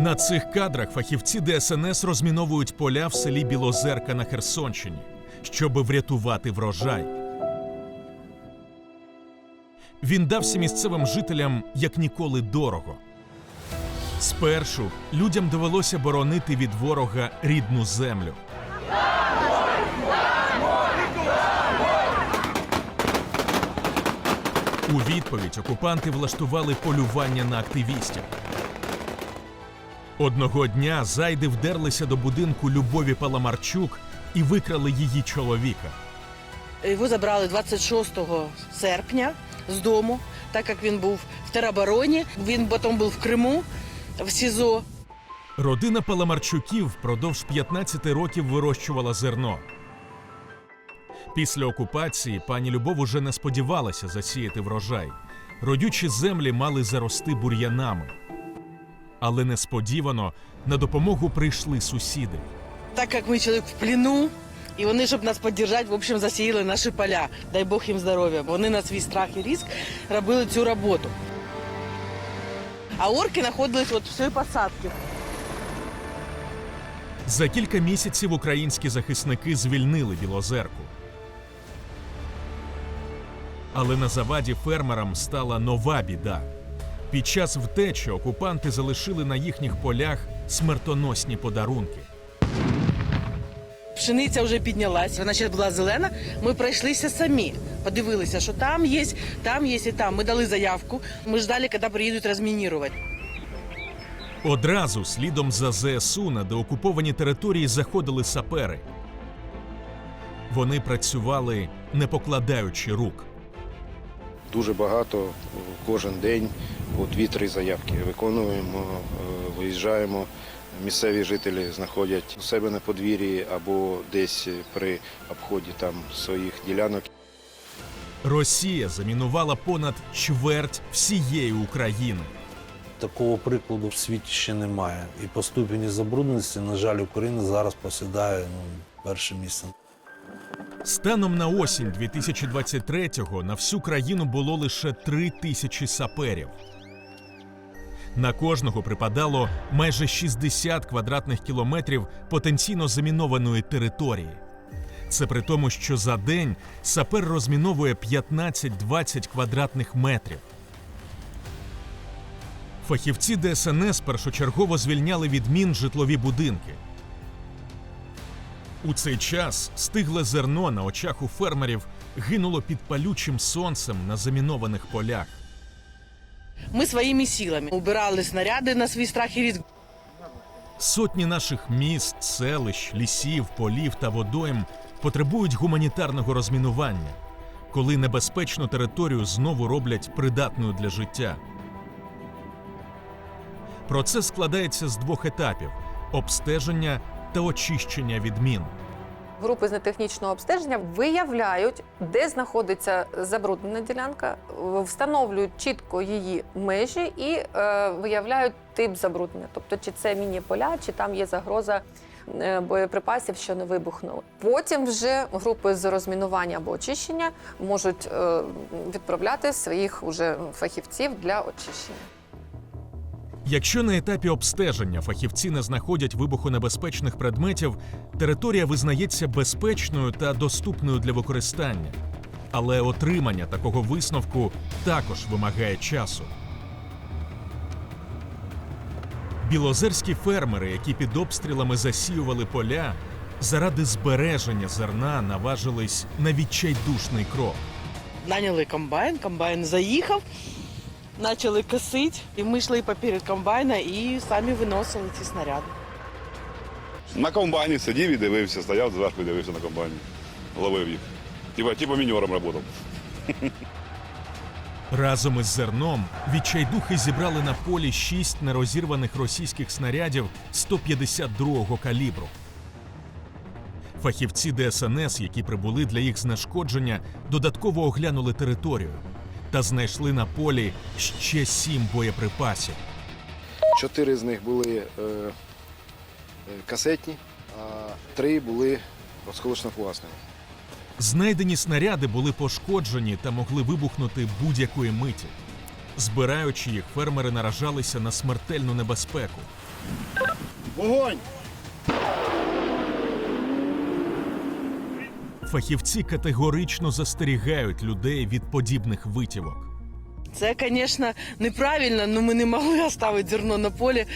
На цих кадрах фахівці ДСНС розміновують поля в селі Білозерка на Херсонщині, щоб врятувати врожай. Він дався місцевим жителям як ніколи дорого. Спершу людям довелося боронити від ворога рідну землю. У відповідь окупанти влаштували полювання на активістів. Одного дня зайди вдерлися до будинку Любові Паламарчук і викрали її чоловіка. Його забрали 26 серпня з дому, так як він був в теробороні. Він потім був в Криму, в СІЗО. Родина Паламарчуків впродовж 15 років вирощувала зерно. Після окупації пані Любов уже не сподівалася засіяти врожай. Родючі землі мали зарости бур'янами. Але несподівано на допомогу прийшли сусіди. Так як ми чоловік в плену, і вони, щоб нас підтримати, в общем, засіяли наші поля. Дай Бог їм здоров'я. бо Вони на свій страх і ризик робили цю роботу. А орки знаходились от в цій посадці. За кілька місяців українські захисники звільнили Білозерку. Але на заваді фермерам стала нова біда. Під час втечі окупанти залишили на їхніх полях смертоносні подарунки. Пшениця вже піднялась, вона ще була зелена. Ми пройшлися самі. Подивилися, що там є, там є і там. Ми дали заявку. Ми ждали, коли приїдуть розмінірувати. Одразу слідом за ЗСУ на деокуповані території заходили сапери. Вони працювали, не покладаючи рук. Дуже багато кожен день дві-три заявки виконуємо, е, виїжджаємо. Місцеві жителі знаходять у себе на подвір'ї або десь при обході там своїх ділянок. Росія замінувала понад чверть всієї України. Такого прикладу в світі ще немає. І по ступені забрудненості, на жаль, Україна зараз посідає ну, перше місце. Станом на осінь 2023-го на всю країну було лише три тисячі саперів. На кожного припадало майже 60 квадратних кілометрів потенційно замінованої території. Це при тому, що за день сапер розміновує 15-20 квадратних метрів. Фахівці ДСНС першочергово звільняли від мін житлові будинки. У цей час стигле зерно на очах у фермерів гинуло під палючим сонцем на замінованих полях. Ми своїми силами убирали снаряди на свій страх і ризик. Сотні наших міст, селищ, лісів, полів та водойм потребують гуманітарного розмінування, коли небезпечну територію знову роблять придатною для життя. Процес складається з двох етапів: обстеження та очищення від мін. Групи з нетехнічного обстеження виявляють, де знаходиться забруднена ділянка, встановлюють чітко її межі і е, виявляють тип забруднення. Тобто, чи це міні-поля, чи там є загроза е, боєприпасів, що не вибухнули. Потім вже групи з розмінування або очищення можуть е, відправляти своїх уже фахівців для очищення. Якщо на етапі обстеження фахівці не знаходять вибухонебезпечних предметів, територія визнається безпечною та доступною для використання. Але отримання такого висновку також вимагає часу. Білозерські фермери, які під обстрілами засіювали поля, заради збереження зерна наважились на відчайдушний крок. Наняли комбайн, комбайн заїхав, почали косити, і ми йшли поперед комбайна і самі виносили ці снаряди. На комбайні сидів і дивився, стояв зверху і дивився на комбайні. Ловив їх. Типа, типа міньором працював. Разом із зерном відчайдухи зібрали на полі шість нерозірваних російських снарядів 152-го калібру. Фахівці ДСНС, які прибули для їх знешкодження, додатково оглянули територію та знайшли на полі ще сім боєприпасів. Чотири з них були е, е, касетні, а три були осколочно-фугасні. Знайдені снаряди були пошкоджені та могли вибухнути будь-якої миті. Збираючи їх, фермери наражалися на смертельну небезпеку. Фахівці категорично застерігають людей від подібних витівок. Це, звісно, неправильно, але ми не могли оставити зерно на полі,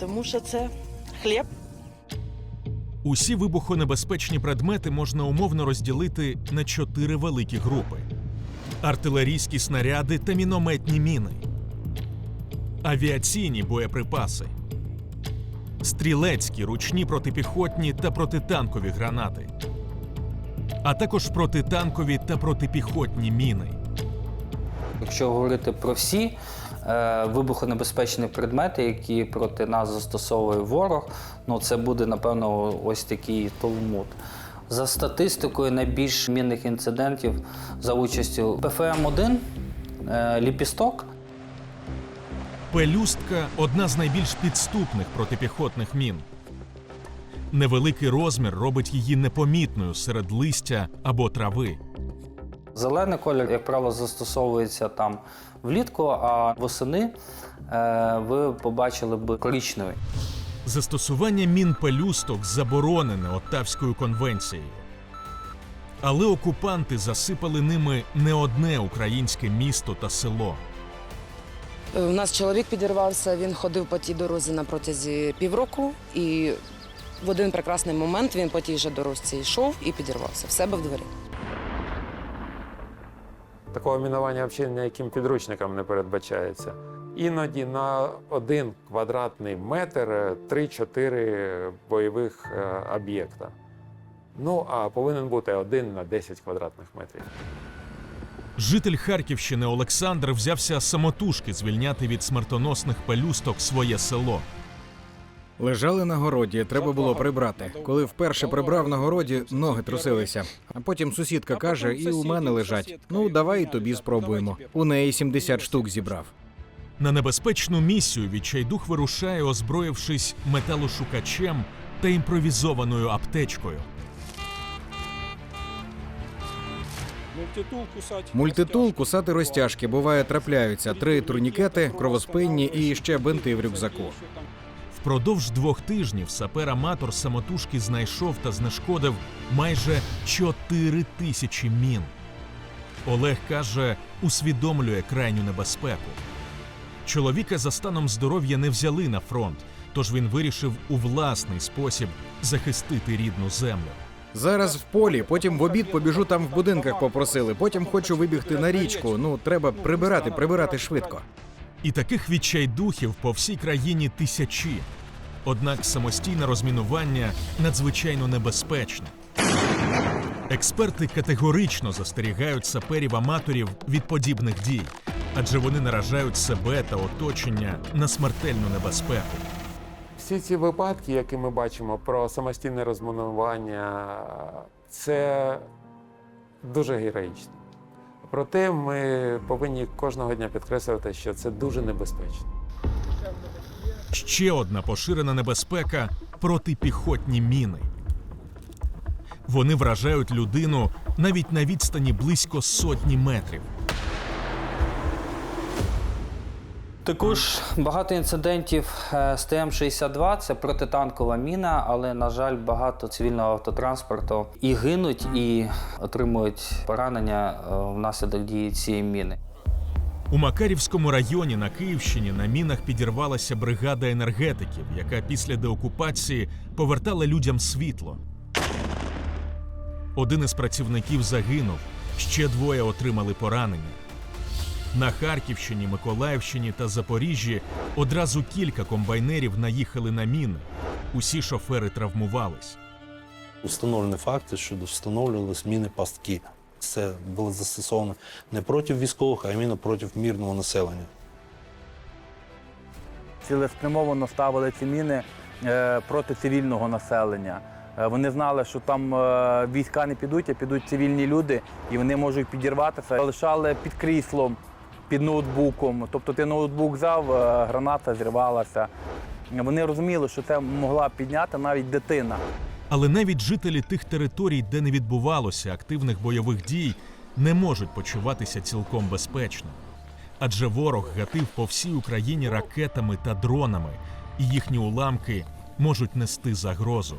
тому що це хліб. Усі вибухонебезпечні предмети можна умовно розділити на чотири великі групи: артилерійські снаряди та мінометні міни, авіаційні боєприпаси, стрілецькі, ручні протипіхотні та протитанкові гранати, а також протитанкові та протипіхотні міни. Якщо говорити про всі е, вибухонебезпечні предмети, які проти нас застосовує ворог, ну це буде напевно ось такий толмуд. За статистикою, найбільш мінних інцидентів за участю ПФМ-1, е, ліпісток Пелюстка одна з найбільш підступних протипіхотних мін. Невеликий розмір робить її непомітною серед листя або трави. Зелений колір, як правило, застосовується там влітку, а восени е, ви побачили б коричневий. Застосування мін пелюсток заборонене Оттавською конвенцією. Але окупанти засипали ними не одне українське місто та село. У нас чоловік підірвався, він ходив по тій дорозі на протязі півроку, і в один прекрасний момент він по тій же дорожці йшов і підірвався в себе в дворі. Такого мінування взагалі ніяким підручником не передбачається. Іноді на один квадратний метр е, 3-4 бойових е, об'єкта. Ну, а повинен бути один на 10 квадратних метрів. Житель Харківщини Олександр взявся самотужки звільняти від смертоносних пелюсток своє село. Лежали на городі, треба було прибрати. Коли вперше прибрав на городі, ноги трусилися. А потім сусідка каже, і у мене лежать. Ну, давай і тобі спробуємо. У неї 70 штук зібрав. На небезпечну місію відчайдух вирушає, озброївшись металошукачем та імпровізованою аптечкою. Мультитул, кусати розтяжки, буває, трапляються. Три турнікети, кровоспинні і ще бинти в рюкзаку. Впродовж двох тижнів сапер-аматор самотужки знайшов та знешкодив майже 4 тисячі мін. Олег каже, усвідомлює крайню небезпеку. Чоловіка за станом здоров'я не взяли на фронт, тож він вирішив у власний спосіб захистити рідну землю. Зараз в полі, потім в обід побіжу там в будинках попросили. Потім хочу вибігти на річку. Ну, треба прибирати, прибирати швидко. І таких відчайдухів по всій країні тисячі. Однак самостійне розмінування надзвичайно небезпечне. Експерти категорично застерігають саперів-аматорів від подібних дій, адже вони наражають себе та оточення на смертельну небезпеку. Всі ці випадки, які ми бачимо про самостійне розмінування, це дуже героїчно. Проте ми повинні кожного дня підкреслювати, що це дуже небезпечно. Ще одна поширена небезпека протипіхотні міни. Вони вражають людину навіть на відстані близько сотні метрів. Також багато інцидентів е, з ТМ-62 це протитанкова міна, але, на жаль, багато цивільного автотранспорту і гинуть, і отримують поранення е, внаслідок дії цієї міни. У Макарівському районі на Київщині на мінах підірвалася бригада енергетиків, яка після деокупації повертала людям світло. Один із працівників загинув, ще двоє отримали поранення. На Харківщині, Миколаївщині та Запоріжжі одразу кілька комбайнерів наїхали на міни. Усі шофери травмувались. Установлені факти, що встановлювалися міни пастки. Це було застосовано не проти військових, а іменно проти мирного населення. цілеспрямовано ставили ці міни е, проти цивільного населення. Е, Вони знали, що там е, війська не підуть, а підуть цивільні люди, і вони можуть підірватися. Лишали під кріслом, під ноутбуком. Тобто ти ноутбук взяв, граната зірвалася. Вони розуміли, що це могла підняти навіть дитина. Але навіть жителі тих територій, де не відбувалося активних бойових дій, не можуть почуватися цілком безпечно. Адже ворог гатив по всій Україні ракетами та дронами, і їхні уламки можуть нести загрозу.